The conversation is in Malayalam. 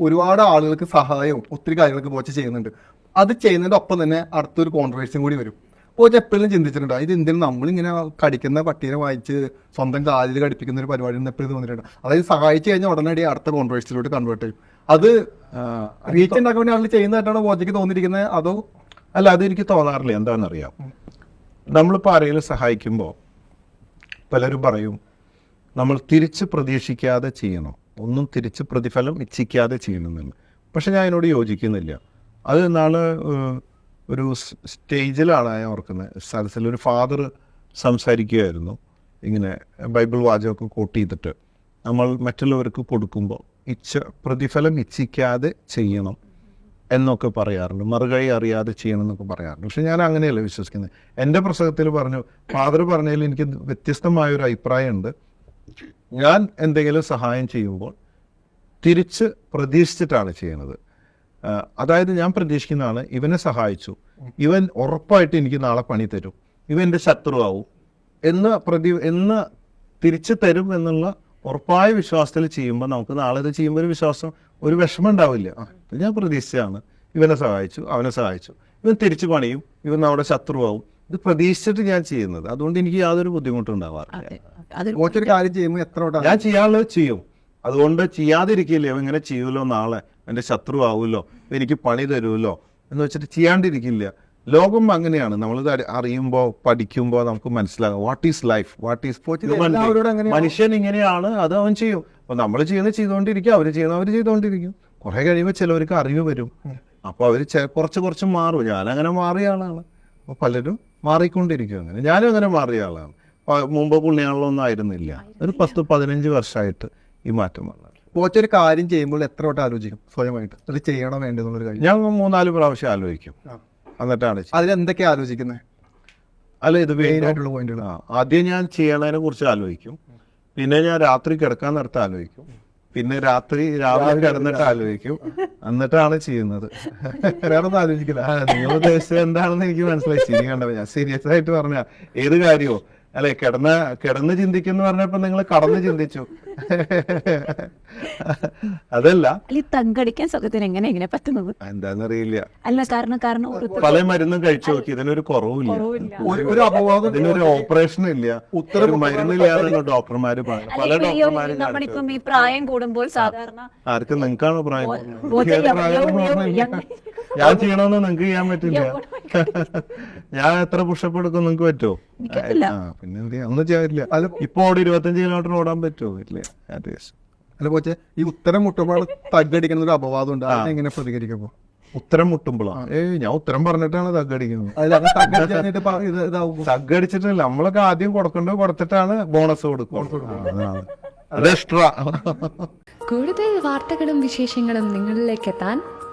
ഒരുപാട് ആളുകൾക്ക് സഹായവും ഒത്തിരി കാര്യങ്ങൾക്ക് കോച്ച് ചെയ്യുന്നുണ്ട്. അത് ചെയ്യുന്നതിന്റെ ഒപ്പം തന്നെ അടുത്തൊരു കോൺട്രവേഴ്സിയും കൂടി വരും. കോച്ച് എപ്പോഴും ചിന്തിച്ചിട്ടുണ്ട് ഇത് എന്തിനും നമ്മളിങ്ങനെ കടിക്കുന്ന പട്ടീനെ വായിച്ച് സ്വന്തം കാലിൽ കടിപ്പിക്കുന്ന ഒരു പരിപാടി എപ്പോഴും തോന്നിയിട്ടുണ്ട്? അതായത് സഹായിച്ചു കഴിഞ്ഞാൽ ഉടനടി അടുത്ത കോൺട്രവേഴ്സിലോട്ട് കൺവേർട്ട് ചെയ്യും. അത് റീച്ച് ഉണ്ടാക്കാൻ വേണ്ടി ആളുകൾ ചെയ്യുന്നതായിട്ടാണ് കോച്ചയ്ക്ക് തോന്നിയിരിക്കുന്നത്? അതോ അല്ല അത് എനിക്ക് തോന്നാറില്ല. എന്താണെന്നറിയാം? നമ്മളിപ്പോൾ ആരെങ്കിലും സഹായിക്കുമ്പോൾ പലരും പറയും നമ്മൾ തിരിച്ച് പ്രതീക്ഷിക്കാതെ ചെയ്യണം. ഒന്നും തിരിച്ച് പ്രതിഫലം ഇച്ഛിക്കാതെ ചെയ്യണമെന്ന് പക്ഷെ ഞാൻ അതിനോട് യോജിക്കുന്നില്ല. അത് നാളെ ഒരു സ്റ്റേജിലാണ് ഞാൻ ഓർക്കുന്നത് സദസ്സിൽ ഒരു ഫാദർ സംസാരിക്കുകയായിരുന്നു. ഇങ്ങനെ ബൈബിൾ വാചകമൊക്കെ കോട്ട് ചെയ്തിട്ട്. നമ്മൾ മറ്റുള്ളവർക്ക് കൊടുക്കുമ്പോൾ ഇച്ഛ പ്രതിഫലം ഇച്ഛിക്കാതെ ചെയ്യണം എന്നൊക്കെ പറയാറുണ്ട്. മറുകൈ അറിയാതെ ചെയ്യണം എന്നൊക്കെ പറയാറുണ്ട്. പക്ഷെ ഞാൻ അങ്ങനെയല്ല വിശ്വസിക്കുന്നത്. എന്റെ പ്രസംഗത്തിൽ പറഞ്ഞു ഫാദർ പറഞ്ഞതിൽ എനിക്ക് വ്യത്യസ്തമായ ഒരു അഭിപ്രായമുണ്ട്. ഞാൻ എന്തെങ്കിലും സഹായം ചെയ്യുമ്പോൾ തിരിച്ച് പ്രതീക്ഷിച്ചിട്ടാണ് ചെയ്യുന്നത്. അതായത് ഞാൻ പ്രതീക്ഷിക്കുന്നതാണ് ഇവനെ സഹായിച്ചു. ഇവൻ ഉറപ്പായിട്ട് എനിക്ക് നാളെ പണി തരും. ഇവൻ എന്റെ ശത്രുവാകും എന്ന് പ്രതി എന്ന് തിരിച്ചു തരും എന്നുള്ള ഉറപ്പായ വിശ്വാസത്തിൽ ചെയ്യുമ്പോൾ നമുക്ക് നാളെ ഇത് ചെയ്യുമ്പോൾ ഒരു വിശ്വാസം ഒരു വിഷമം ഉണ്ടാവില്ല. ഞാൻ പ്രതീക്ഷിച്ചതാണ്. ഇവനെ സഹായിച്ചു അവനെ സഹായിച്ചു. ഇവൻ തിരിച്ചു പണിയും. ഇവൻ നമ്മുടെ ശത്രുവാവും. ഇത് പ്രതീക്ഷിച്ചിട്ട് ഞാൻ ചെയ്യുന്നത്. അതുകൊണ്ട് എനിക്ക് യാതൊരു ബുദ്ധിമുട്ടും ഉണ്ടാവാറില്ല കാര്യം ചെയ്യുമ്പോൾ എത്ര ഞാൻ ചെയ്യാനുള്ളത് ചെയ്യും. അതുകൊണ്ട് ചെയ്യാതിരിക്കില്ലേ? അവൻ ഇങ്ങനെ ചെയ്യൂലോ നാളെ. എന്റെ ശത്രു ആവുമല്ലോ. എനിക്ക് പണി തരുമല്ലോ എന്ന് വെച്ചിട്ട് ചെയ്യാണ്ടിരിക്കില്ല. ലോകം അങ്ങനെയാണ്. നമ്മളിത് അറി- അറിയുമ്പോൾ പഠിക്കുമ്പോൾ നമുക്ക് മനസ്സിലാകും. What is life what is? മനുഷ്യൻ ഇങ്ങനെയാണ് അത് അവൻ ചെയ്യും. അപ്പൊ നമ്മൾ ചെയ്യുന്നത് ചെയ്തുകൊണ്ടിരിക്കും അവർ ചെയ്യുന്ന അവർ ചെയ്തുകൊണ്ടിരിക്കും കുറെ കഴിയുമ്പോൾ ചിലവർക്ക് അറിവ് വരും. അപ്പോൾ അവർ കുറച്ച് കുറച്ച് മാറും. ഞാനങ്ങനെ മാറിയ ആളാണ്. അപ്പോൾ പലരും മാറിക്കൊണ്ടിരിക്കും അങ്ങനെ. ഞാനും അങ്ങനെ മാറിയ ആളാണ്. മുമ്പ് പുണ്യാളൊന്നും ആയിരുന്നില്ല. ഒരു പത്ത് പതിനഞ്ച് വർഷമായിട്ട് ഈ മാറ്റം വന്നത് കോച്ച് ഒരു കാര്യം ചെയ്യുമ്പോൾ എത്ര വട്ടം ആലോചിക്കും? സ്വയമായിട്ട്. അത് ചെയ്യണോ വേണ്ടെന്നുള്ളൊരു കാര്യം. ഞാൻ മൂന്നാൽ പ്രാവശ്യം ആലോചിക്കും. എന്നിട്ടാണ്. അതിലെന്തൊക്കെയാ ആലോചിക്കുന്നത് അല്ല ഇത് മെയിൻ ആയിട്ടുള്ള പോയിന്റുകൾ ആദ്യം ഞാൻ ചെയ്യണതിനെ കുറിച്ച് ആലോചിക്കും. പിന്നെ ഞാൻ രാത്രി കിടക്കാൻ നേരത്തെ ആലോചിക്കും. പിന്നെ രാത്രി രാവിലെ കിടന്നിട്ട് ആലോചിക്കും. എന്നിട്ടാണ് ചെയ്യുന്നത്. വേറെ ഒന്നും ആലോചിക്കില്ല. ആ, നിങ്ങൾ ഉദ്ദേശിച്ചത് എന്താണെന്ന് എനിക്ക് മനസ്സിലായി. ശരി കണ്ടപ്പോ ഞാൻ സീരിയസ് ആയിട്ട് പറഞ്ഞ ഏത് കാര്യമോ അല്ലെ കിടന്ന് കിടന്ന് ചിന്തിക്കുന്നു പറഞ്ഞപ്പോ നിങ്ങൾ കടന്ന് ചിന്തിച്ചു. അതല്ല. തങ്കടിക്കാൻ സുഖത്തിന് എങ്ങനെ എങ്ങനെ പറ്റുന്നത്? എന്താന്നറിയില്ല. അല്ല കാരണം കാരണം പല മരുന്നും കഴിച്ചു നോക്കി ഇതിനൊരു കുറവില്ല. ഒരു അപവാദം ഇതിനൊരു ഓപ്പറേഷൻ ഇല്ല. ഉത്തരം മരുന്നില്ലാതെ ഡോക്ടർമാര് പറഞ്ഞു പല ഡോക്ടർമാരും നമ്മളിപ്പം ഈ പ്രായം കൂടുമ്പോൾ സാധാരണ ആർക്കും നിങ്ങൾക്കാണോ പ്രായം ബോധം ഞാൻ ചെയ്യണമെന്ന് നിങ്ങൾക്ക് ചെയ്യാൻ പറ്റില്ല. ഞാൻ എത്ര പുഷപ്പ് എടുക്കും നിങ്ങൾക്ക് പറ്റുമോ പിന്നെ ഒന്നും ചെയ്യാറില്ല. അല്ല ഇപ്പൊ ഓടി ഇരുപത്തഞ്ച് കിലോമീറ്റർ ഓടാൻ പറ്റുമോ ഇല്ല അത്യാവശ്യം അല്ല പോച്ചെ ഈ ഉത്തരം മുട്ടുമ്പോൾ തഗ്ഗടിക്കുന്ന ഒരു അപവാദം ഉണ്ട്. അതിനെങ്ങനെ പ്രതികരിക്കുമ്പോ? ഉത്തരം മുട്ടുമ്പോളാണ് ഏയ് ഞാൻ ഉത്തരം പറഞ്ഞിട്ടാണ് തഗ്ഗടിക്കുന്നത്. തഗ്ഗടിച്ചിട്ടില്ല. നമ്മളൊക്കെ ആദ്യം കൊടുക്കണ്ടോ കൊടുത്തിട്ടാണ് ബോണസ് കൊടുക്കും കൂടുതൽ വാർത്തകളും വിശേഷങ്ങളും നിങ്ങളിലേക്ക് എത്താൻ